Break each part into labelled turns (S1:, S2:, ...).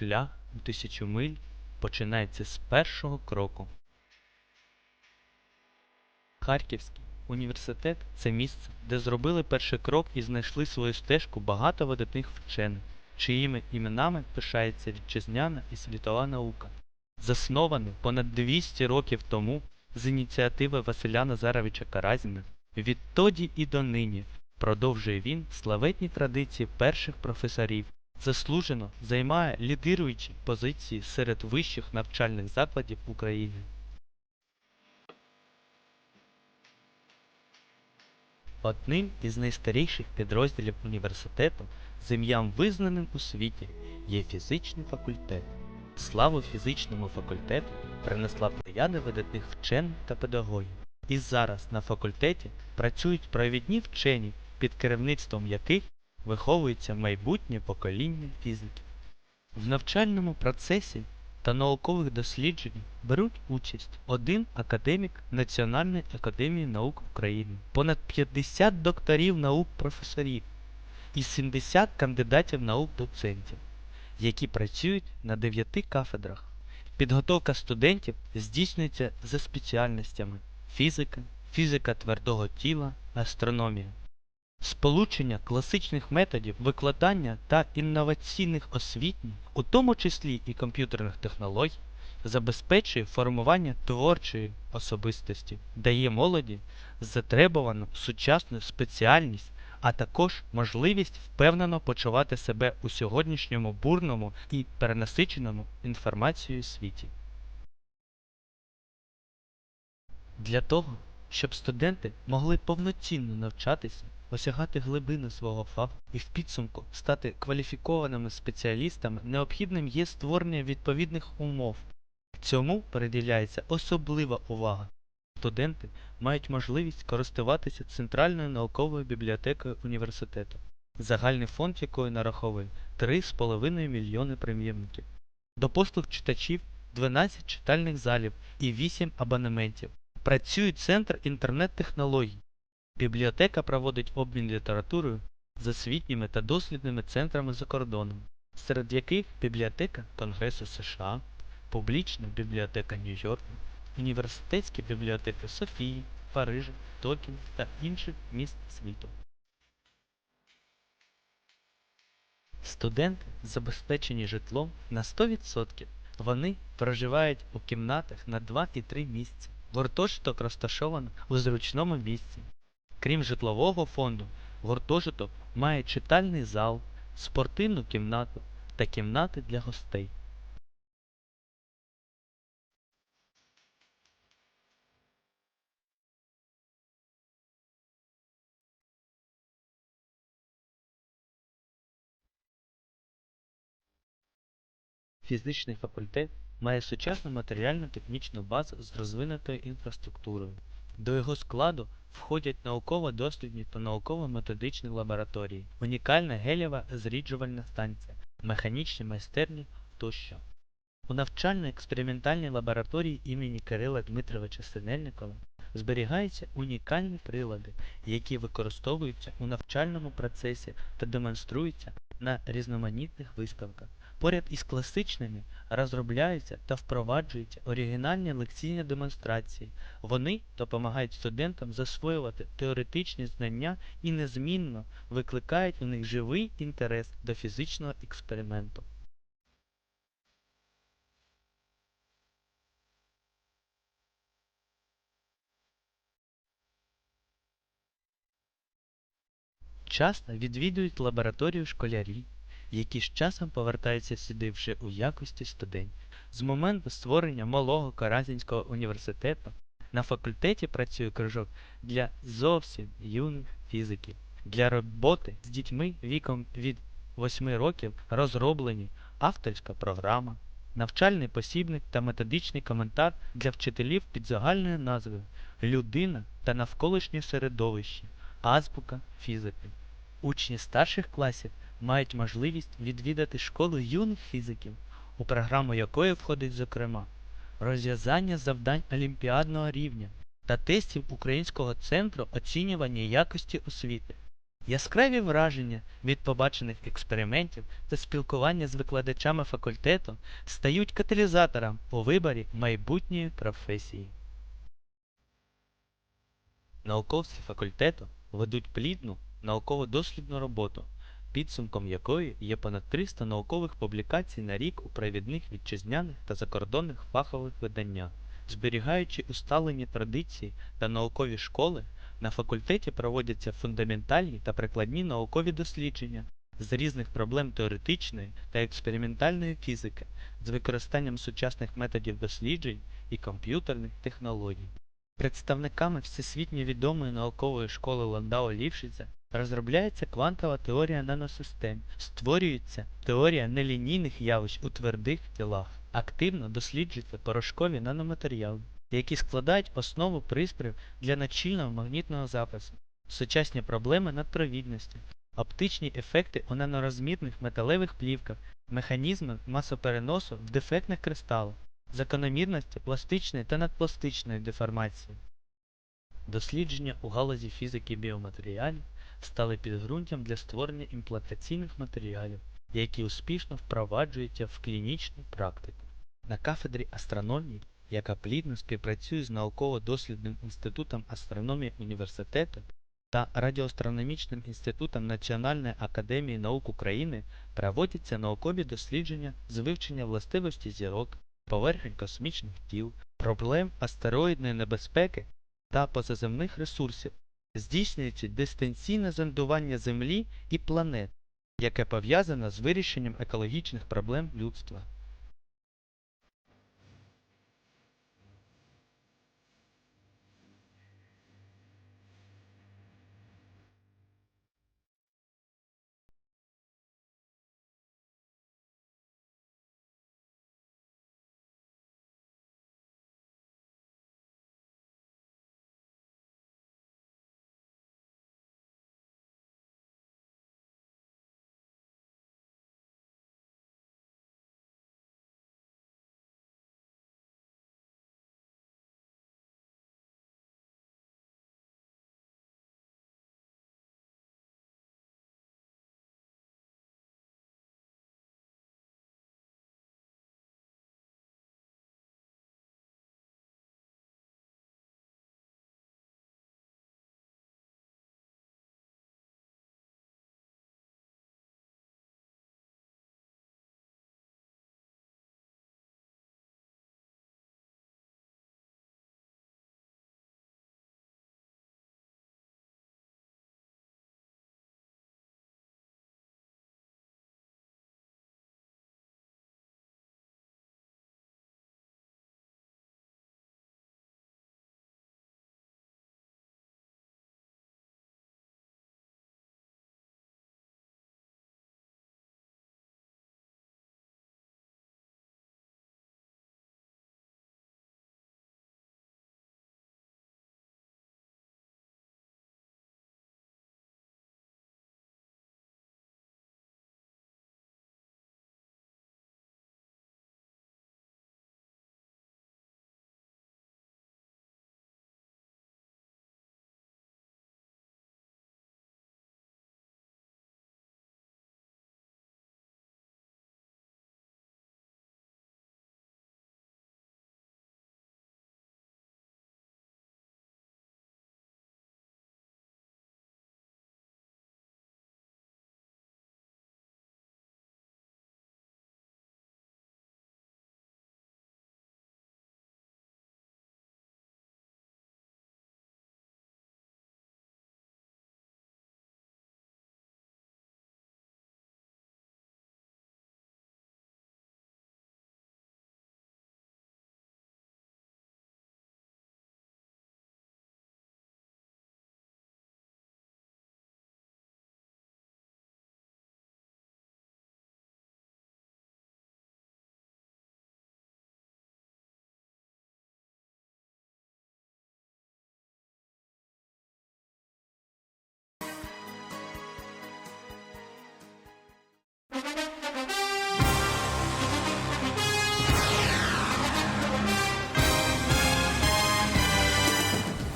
S1: шлях у тисячу миль починається з першого кроку. Харківський університет це місце, де зробили перший крок і знайшли свою стежку багато видатних вчених, чиїми іменами пишається вітчизняна і світова наука. Заснований понад 200 років тому з ініціативи Василя Назаровича Каразіна, відтоді і донині продовжує він славетні традиції перших професорів, заслужено займає лідируючі позиції серед вищих навчальних закладів України. Одним із найстаріших підрозділів університету з ім'ям визнаним у світі є фізичний факультет. Славу фізичному факультету принесла плеяда видатних вчених та педагогів. І зараз на факультеті працюють провідні вчені, під керівництвом яких виховується майбутнє покоління фізиків. В навчальному процесі та наукових дослідженнях беруть участь один академік Національної академії наук України, понад 50 докторів наук професорів і 70 кандидатів наук доцентів, які працюють на 9 кафедрах. Підготовка студентів здійснюється за спеціальностями фізика, фізика твердого тіла, астрономія. Сполучення класичних методів викладання та інноваційних освітніх, у тому числі і комп'ютерних технологій, забезпечує формування творчої особистості, дає молоді затребувану сучасну спеціальність, а також можливість впевнено почувати себе у сьогоднішньому бурному і перенасиченому інформацією світі. Для того, щоб студенти могли повноцінно навчатися, осягати глибини свого фаху і в підсумку стати кваліфікованими спеціалістами, необхідним є створення відповідних умов. Цьому приділяється особлива увага. Студенти мають можливість користуватися Центральною науковою бібліотекою університету, загальний фонд якої нараховує 3,5 мільйони примірників. До послуг читачів 12 читальних залів і 8 абонементів. Працює Центр інтернет-технологій. Бібліотека проводить обмін літературою з освітніми та дослідними центрами за кордоном, серед яких бібліотека Конгресу США, публічна бібліотека Нью-Йорку, університетські бібліотеки Софії, Парижа, Токіо та інших міст світу. Студенти забезпечені житлом на 100%. Вони проживають у кімнатах на 2 і 3 місця. Гуртожиток розташовано у зручному місці. Крім житлового фонду, гуртожиток має читальний зал, спортивну кімнату та кімнати для гостей. Фізичний факультет має сучасну матеріально-технічну базу з розвинутою інфраструктурою. До його складу входять науково-дослідні та науково-методичні лабораторії, унікальна гелєва зріджувальна станція, механічні майстерні тощо. У навчально-експериментальній лабораторії імені Кирила Дмитровича Синельникова зберігаються унікальні прилади, які використовуються у навчальному процесі та демонструються на різноманітних виставках. Поряд із класичними розробляються та впроваджуються оригінальні лекційні демонстрації. Вони допомагають студентам засвоювати теоретичні знання і незмінно викликають у них живий інтерес до фізичного експерименту. Часто відвідують лабораторію школярі, які з часом повертаються сюди вже у якості студентів. З моменту створення малого Каразінського університету на факультеті працює кружок для зовсім юних фізиків. Для роботи з дітьми віком від 8 років розроблені авторська програма, навчальний посібник та методичний коментар для вчителів під загальною назвою Людина та навколишнє середовище. Азбука фізики. Учні старших класів мають можливість відвідати школу юних фізиків, у програму якої входить, зокрема, розв'язання завдань олімпіадного рівня та тестів Українського центру оцінювання якості освіти, Яскраві враження від побачених експериментів та спілкування з викладачами факультету стають каталізатором у виборі майбутньої професії. Науковці факультету ведуть плідну науково-дослідну роботу, підсумком якої є понад 300 наукових публікацій на рік у провідних вітчизняних та закордонних фахових виданнях. Зберігаючи усталені традиції та наукові школи, на факультеті проводяться фундаментальні та прикладні наукові дослідження з різних проблем теоретичної та експериментальної фізики з використанням сучасних методів досліджень і комп'ютерних технологій. Представниками всесвітньо відомої наукової школи Ландау Лівшіца розробляється квантова теорія наносистем, створюється теорія нелінійних явищ у твердих тілах, активно досліджуються порошкові наноматеріали, які складають основу приспів для начільного магнітного запису, сучасні проблеми надпровідності, оптичні ефекти у нанорозмірних металевих плівках, механізми масопереносу в дефектних кристалах, закономірності пластичної та надпластичної деформації. Дослідження у галузі фізики біоматеріалів стали підґрунтям для створення імплантаційних матеріалів, які успішно впроваджуються в клінічну практику. На кафедрі астрономії, яка плідно співпрацює з науково-дослідним інститутом астрономії університету та Радіоастрономічним інститутом Національної академії наук України, проводяться наукові дослідження з вивчення властивості зірок, поверхень космічних тіл, проблем астероїдної небезпеки та позаземних ресурсів, здійснюється дистанційне зондування Землі і планет, яке пов'язане з вирішенням екологічних проблем людства.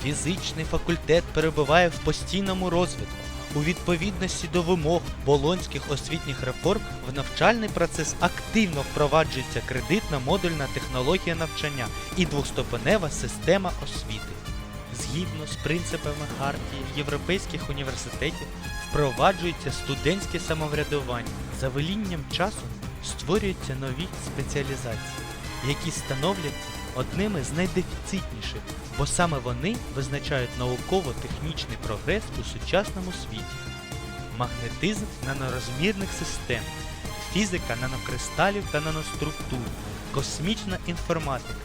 S1: Фізичний факультет перебуває в постійному розвитку.
S2: У відповідності до вимог болонських освітніх реформ в навчальний процес активно впроваджується кредитна модульна технологія навчання і двоступенева система освіти. Згідно з принципами хартії європейських університетів впроваджується студентське самоврядування. За велінням часу створюються нові спеціалізації, які становляться одними з найдефіцитніших, бо саме вони визначають науково-технічний прогрес у сучасному світі. Магнетизм нанорозмірних систем, фізика нанокристалів та наноструктур, космічна інформатика.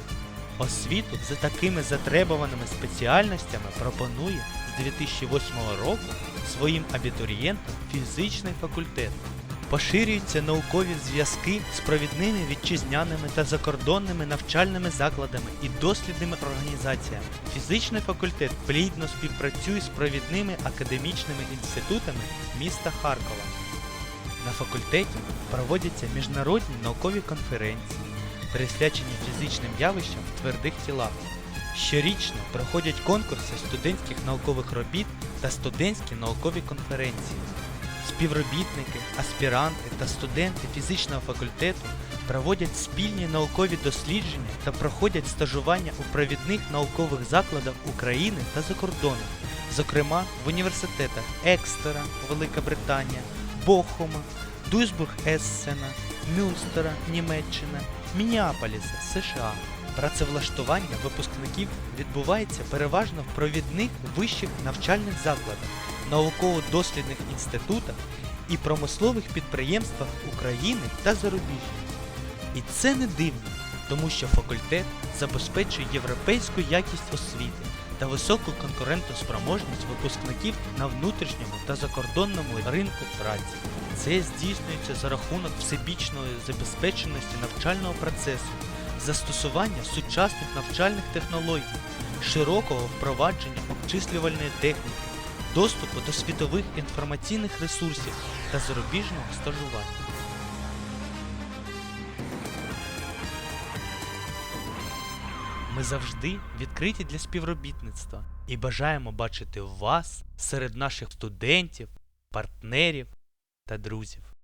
S2: Освіту за такими затребуваними спеціальностями пропонує з 2008 року своїм абітурієнтам фізичний факультет. Поширюються наукові зв'язки з провідними вітчизняними та закордонними навчальними закладами і дослідними організаціями. Фізичний факультет плідно співпрацює з провідними академічними інститутами міста Харкова. На факультеті проводяться міжнародні наукові конференції, присвячені фізичним явищам в твердих тілах. Щорічно проходять конкурси студентських наукових робіт та студентські наукові конференції. Співробітники, аспіранти та студенти фізичного факультету проводять спільні наукові дослідження та проходять стажування у провідних наукових закладах України та за кордоном, зокрема в університетах Екстера, Велика Британія, Бохума, Дуйсбург Ессена, Мюнстера, Німеччина, Мініаполіса, США. Працевлаштування випускників відбувається переважно в провідних вищих навчальних закладах, науково-дослідних інститутах і промислових підприємствах України та зарубіжжя. І це не дивно, тому що факультет забезпечує європейську якість освіти та високу конкурентоспроможність випускників на внутрішньому та закордонному ринку праці. Це здійснюється за рахунок всебічної забезпеченості навчального процесу, застосування сучасних навчальних технологій, широкого впровадження обчислювальної техніки, доступу до світових інформаційних ресурсів та зарубіжного стажування. Ми завжди відкриті для співробітництва і бажаємо бачити вас серед наших студентів, партнерів та друзів.